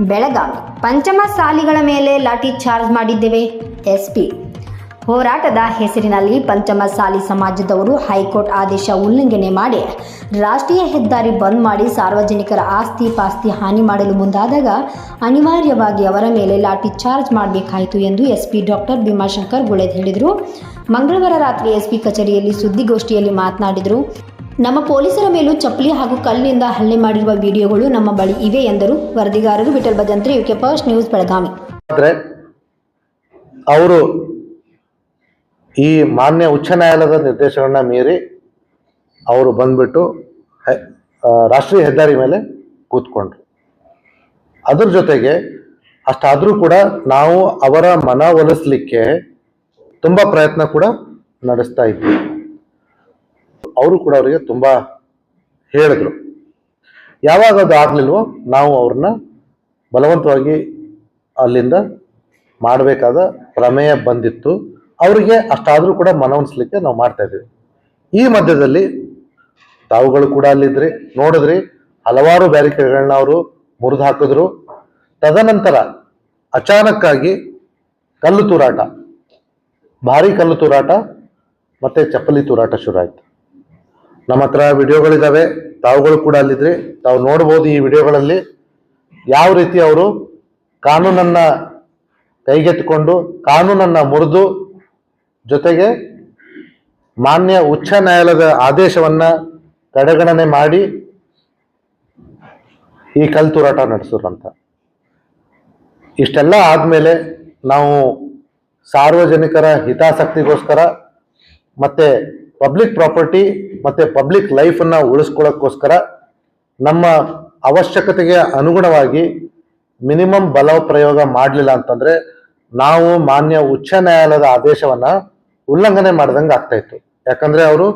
ಬೆಳಗಾವಿ. ಪಂಚಮಸಾಲಿಗಳ ಮೇಲೆ ಲಾಠಿ ಚಾರ್ಜ್ ಮಾಡಿದ್ದೇವೆ. ಎಸ್ಪಿ. ಹೋರಾಟದ ಹೆಸರಿನಲ್ಲಿ ಪಂಚಮ ಸಾಲಿ ಸಮಾಜದವರು ಹೈಕೋರ್ಟ್ ಆದೇಶ ಉಲ್ಲಂಘನೆ ಮಾಡಿ ರಾಷ್ಟ್ರೀಯ ಹೆದ್ದಾರಿ ಬಂದ್ ಮಾಡಿ ಸಾರ್ವಜನಿಕರ ಆಸ್ತಿ ಪಾಸ್ತಿ ಹಾನಿ ಮಾಡಲು ಮುಂದಾದಾಗ ಅನಿವಾರ್ಯವಾಗಿ ಅವರ ಮೇಲೆ ಲಾಠಿ ಚಾರ್ಜ್ ಮಾಡಬೇಕಾಯಿತು ಎಂದು ಎಸ್ಪಿ ಡಾಕ್ಟರ್ ಭೀಮಾಶಂಕರ್ ಗುಳೆದ್ ಹೇಳಿದರು. ಮಂಗಳವಾರ ರಾತ್ರಿ ಎಸ್ಪಿ ಕಚೇರಿಯಲ್ಲಿ ಸುದ್ದಿಗೋಷ್ಠಿಯಲ್ಲಿ ಮಾತನಾಡಿದರು. ನಮ್ಮ ಪೊಲೀಸರ ಮೇಲೂ ಚಪ್ಪಲಿ ಹಾಗೂ ಕಲ್ಲಿನಿಂದ ಹಲ್ಲೆ ಮಾಡಿರುವ ವಿಡಿಯೋಗಳು ನಮ್ಮ ಬಳಿ ಇವೆ ಎಂದರು ವರದಿಗಾರರು Vithal Bhajantri, UK first news, Belagavi. ಆದರೆ ಅವರು ಈ ಮಾನ್ಯ ಉಚ್ಚ ನ್ಯಾಯಾಲಯದ ನಿರ್ದೇಶನ ಮೀರಿ ಅವರು ಬಂದ್ಬಿಟ್ಟು ರಾಷ್ಟ್ರೀಯ ಹೆದ್ದಾರಿ ಮೇಲೆ ಕೂತ್ಕೊಂಡ್ರು. ಅದ್ರ ಜೊತೆಗೆ ಅಷ್ಟಾದರೂ ಕೂಡ ನಾವು ಅವರ ಮನವೊಲಿಸ್ಲಿಕ್ಕೆ ತುಂಬ ಪ್ರಯತ್ನ ಕೂಡ ನಡೆಸ್ತಾ ಇದ್ವಿ. ಅವರು ಕೂಡ ಅವರಿಗೆ ತುಂಬ ಹೇಳಿದ್ರು. ಯಾವಾಗ ಅದು ಆಗ್ಲಿಲ್ವೋ ನಾವು ಅವ್ರನ್ನ ಬಲವಂತವಾಗಿ ಅಲ್ಲಿಂದ ಮಾಡಬೇಕಾದ ಪ್ರಮೇಯ ಬಂದಿತ್ತು. ಅವರಿಗೆ ಅಷ್ಟಾದರೂ ಕೂಡ ಮನವೊಲಿಸ್ಲಿಕ್ಕೆ ನಾವು ಮಾಡ್ತಾ ಇದ್ದೀವಿ. ಈ ಮಧ್ಯದಲ್ಲಿ ತಾವುಗಳು ಕೂಡ ಅಲ್ಲಿದ್ರಿ. ನೋಡಿದ್ರಿ, ಹಲವಾರು ಬ್ಯಾರಿಕೇಡ್ಗಳನ್ನ ಅವರು ಮುರಿದು ಹಾಕಿದ್ರು ತದನಂತರ ಅಚಾನಕ್ಕಾಗಿ ಕಲ್ಲು ತೂರಾಟ, ಭಾರಿ ಕಲ್ಲು ತೂರಾಟ ಮತ್ತೆ ಚಪ್ಪಲಿ ತೂರಾಟ ಶುರು ಆಯ್ತು. ನಮ್ಮ ಹತ್ರ ವಿಡಿಯೋಗಳಿದ್ದಾವೆ ತಾವುಗಳು ಕೂಡ ಅಲ್ಲಿದ್ರಿ. ತಾವು ನೋಡ್ಬೋದು ಈ ವಿಡಿಯೋಗಳಲ್ಲಿ ಯಾವ ರೀತಿ ಅವರು ಕಾನೂನನ್ನು ಕೈಗೆತ್ತಿಕೊಂಡು, ಕಾನೂನನ್ನು ಮುರಿದು ಜೊತೆಗೆ ಮಾನ್ಯ ಉಚ್ಚ ನ್ಯಾಯಾಲಯದ ಆದೇಶವನ್ನು ಕಡೆಗಣನೆ ಮಾಡಿ ಈ ಕಲ್ ತೂರಾಟ ನಡೆಸಿದ್ರಂತ. ಇಷ್ಟೆಲ್ಲ ಆದಮೇಲೆ ನಾವು ಸಾರ್ವಜನಿಕರ ಹಿತಾಸಕ್ತಿಗೋಸ್ಕರ ಮತ್ತೆ ಪಬ್ಲಿಕ್ ಪ್ರಾಪರ್ಟಿ ಮತ್ತು ಪಬ್ಲಿಕ್ ಲೈಫನ್ನು ಉಳಿಸ್ಕೊಳ್ಳೋಕ್ಕೋಸ್ಕರ ನಮ್ಮ ಅವಶ್ಯಕತೆಗೆ ಅನುಗುಣವಾಗಿ ಮಿನಿಮಮ್ ಬಲ ಪ್ರಯೋಗ ಮಾಡಲಿಲ್ಲ ಅಂತಂದರೆ ನಾವು ಮಾನ್ಯ ಉಚ್ಚ ನ್ಯಾಯಾಲಯದ ಆದೇಶವನ್ನು ಉಲ್ಲಂಘನೆ ಮಾಡಿದಂಗೆ ಆಗ್ತಾಯಿತ್ತು ಯಾಕಂದರೆ ಯಾಕಂದ್ರೆ ಅವರು